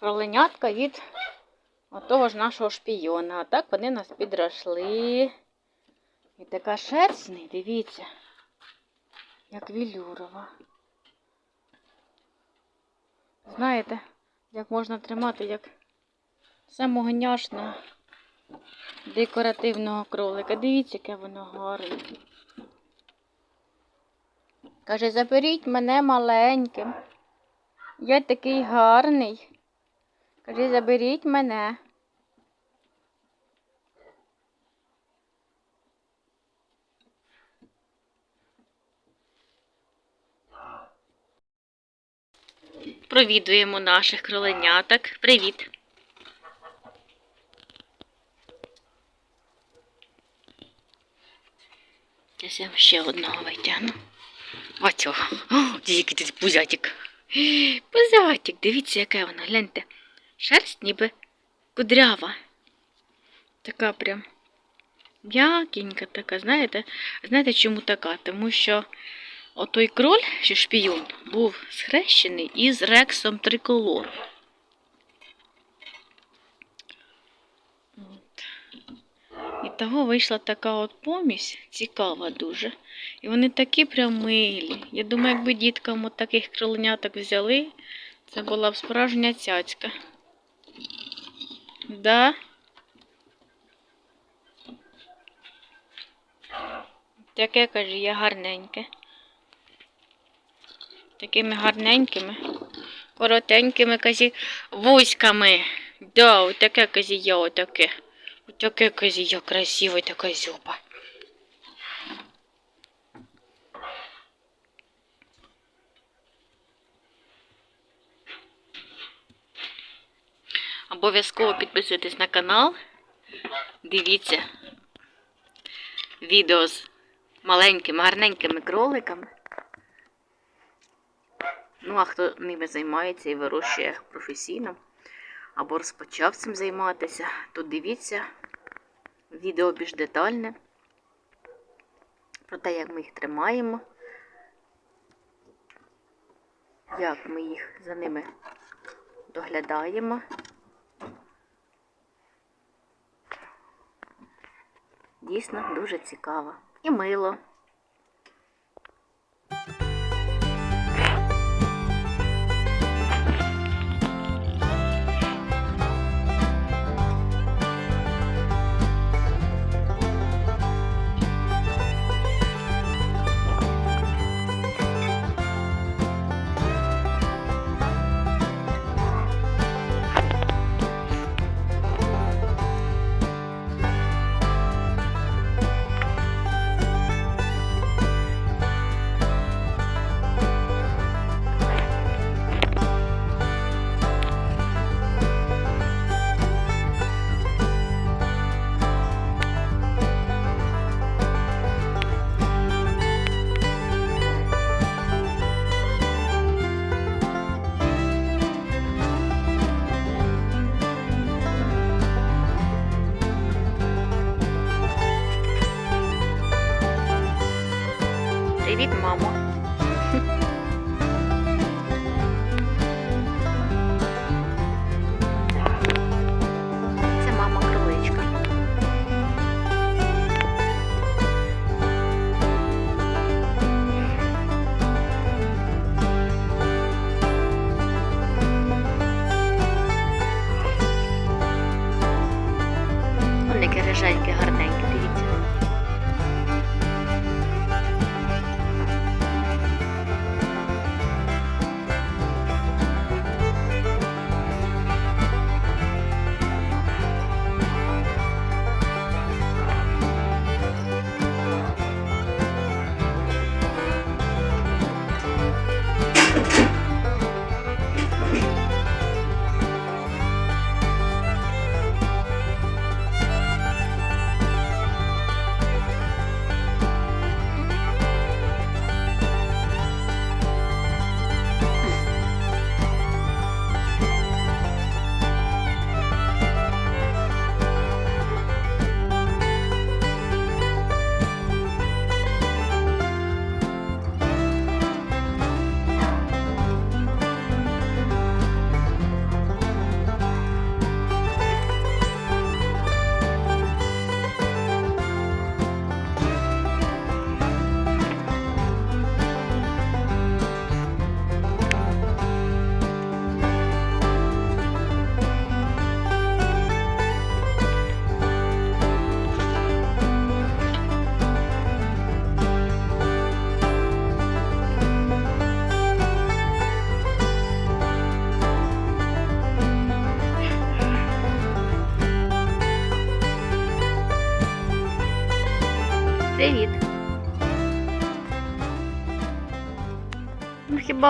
кроленятка від отого ж нашого шпійона. А так вони нас підросли. І така шерстний, дивіться, як вілюрова. Знаєте, як можна тримати як самого няшного декоративного кролика. Дивіться, яке воно гарне. Каже, заберіть мене маленьким. Я такий гарний. Каже, заберіть мене. Провідуємо наших кроленяток. Привіт. Зараз я вам ще одного витягну. О, який тут пузятик. Пузятик, дивіться, яке воно, гляньте. Шерсть ніби кудрява. Така прям м'якенька така, знаєте? Знаєте, чому така? Тому що отой кроль, чи шпіон, був схрещений із рексом триколор. І того вийшла така от помість, цікава дуже. І вони такі прям милі. Я думаю, якби діткам от таких кроленяток взяли, це була б справжня цяцька. Да? Таке, каже, є гарненьке. Такими гарненькими, коротенькими казі вузьками. Да, отаке казі є отаке. Отаке казі є красиве, така зюба. Обов'язково підписуйтесь на канал. Дивіться відео з маленькими, гарненькими кроликами. Ну, а хто ними займається і вирощує професійно, або розпочав цим займатися, то дивіться відео більш детальне про те, як ми їх тримаємо, як ми їх за ними доглядаємо. Дійсно дуже цікаво і мило.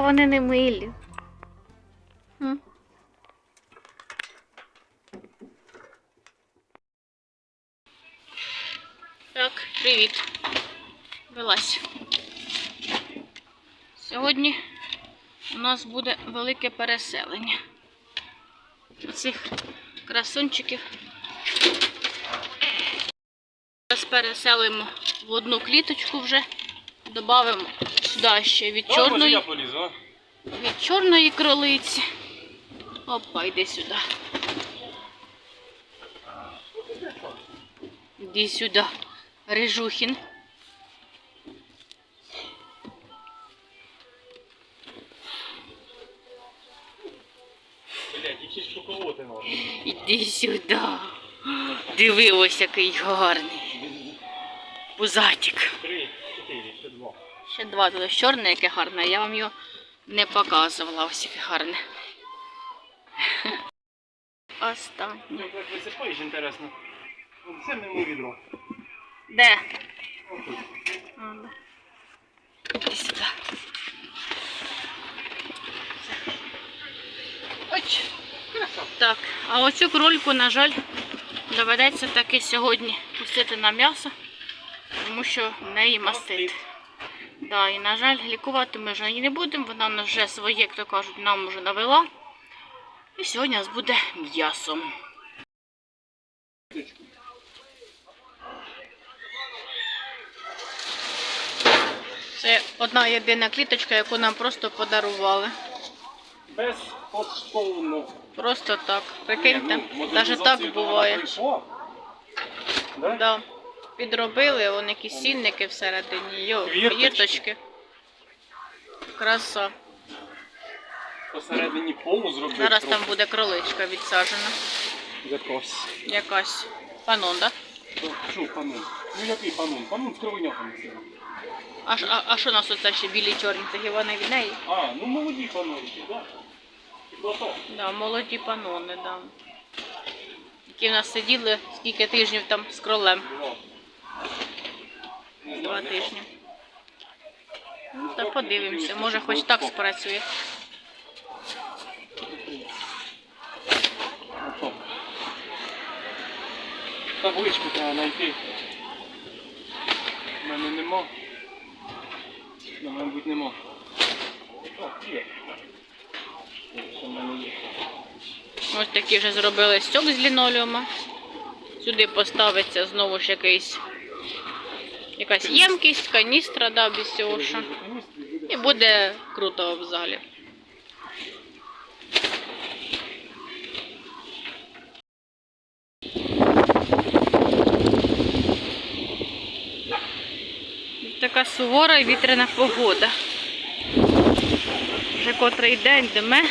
Вони не милі? Так, привіт. Вилазь. Сьогодні у нас буде велике переселення. Оцих красунчиків. Зараз переселимо в одну кліточку вже. Додамо сюди ще від чорної, від чорної кролиці. Опа, йди сюди. Іди сюди, Рижухін. Іди сюди. Диви ось який гарний. Пузатик. Ще два тут чорне, яке гарне, я вам його не показувала, ось яке гарне. Останнє. Ну, як висипаєш, інтересно. Це мимо відро. Де? Іди сюди. Оч. Так, а оцю крольку, на жаль, доведеться таки сьогодні пустити на м'ясо, тому що в неї мастит. Да, і, на жаль, лікувати ми вже її не будемо, вона нас вже своє, як то кажуть, нам вже навела. І сьогодні у нас буде м'ясо. Це одна єдина кліточка, яку нам просто подарували. Безкоштовно. Просто так. Прикиньте, ну, навіть так буває. Да? Підробили, вон якісь сільники всередині, йо, Квірточки. Краса. Посередині полу зробити. Зараз там буде кроличка відсаджена. Якось. Якась. Панон, да? Ну, Що, панун? Ну який панун? Панун з сіла. А, ж- а, а що у нас оце ще білі чорні? Це хіба не від неї? А, ну молоді панунки, так? Да? Да, молоді панони, да. Які в нас сиділи скільки тижнів там з кролем. Два. Два тижні. Ну, та подивимося, може хоч так спрацює. Табличку треба знайти. У мене нема. Ну, мабуть, нема. Ось такі вже зробили стьок з лінолеума. Сюди поставиться знову ж якийсь якась ємкість, каністра, да, без цього що. І буде круто в залі. Така сувора і вітряна погода. Вже котрий день дме.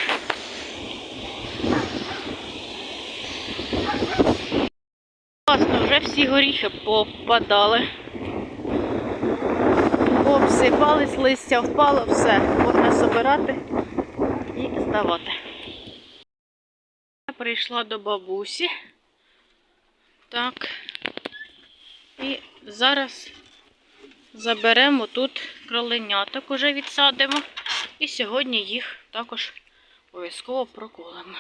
Класно, вже всі горіхи попадали. Обсипались, листя впало, все, можна збирати і здавати. Я прийшла до бабусі. Так. І зараз заберемо тут кроленяток, уже відсадимо. І сьогодні їх також обов'язково проколимо.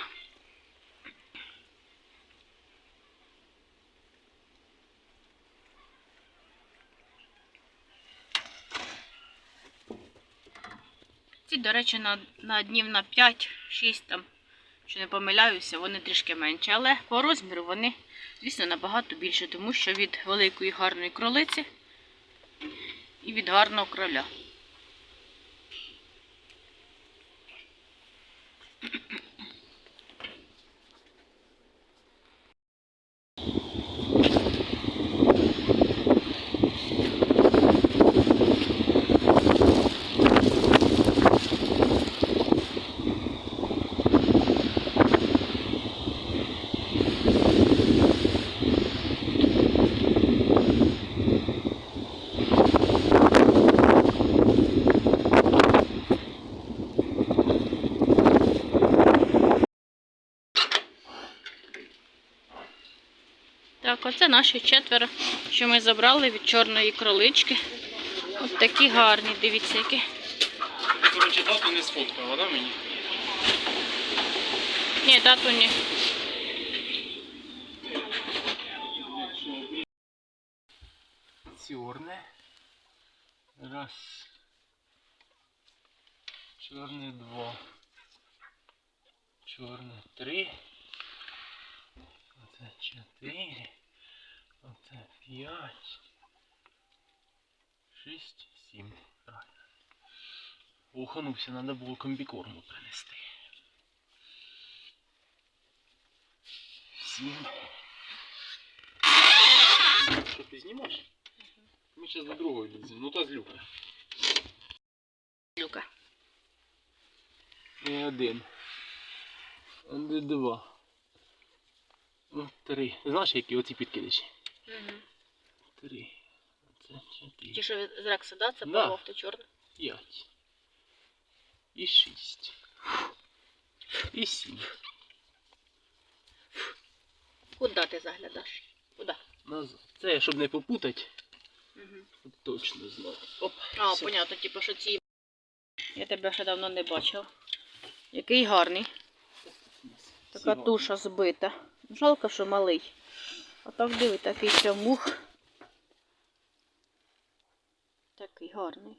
Ці, до речі, на, на днів на 5-6 там, що не помиляюся, вони трішки менші. Але по розміру вони, звісно, набагато більше, тому що від великої гарної кролиці і від гарного кроля. Оце наші четверо, що ми забрали від чорної кролички. От такі гарні, дивіться, які. Коротше, тату не сфоткала, да, мені? Ні, тату ні. Чорне. Раз. Чорне два. Чорне три. Оце чотири. Оце п'ять. Шість, сім. Правильно. Оханувся, треба було комбікорму принести. Сім. Що ти знімаєш? Ми зараз до другої ліземо. Ну та з люка. Люка. І один. Один, два. Ну, три. Знаєш, які оці підкидачі? Угу. Три. Оце чотири. Ті, що з Рекса, да? Це Да. половто чорне. П'ять. І шість. І сім. Куди ти заглядаєш? Куди? Назад. Це щоб не попутати, Угу. щоб точно знати. Оп. А, все. понятно, типу, що ці. Я тебе ще давно не бачив. Який гарний. Така Всі туша збита. Жалко, що малий. А так диви, такий ще мух. Такий гарний.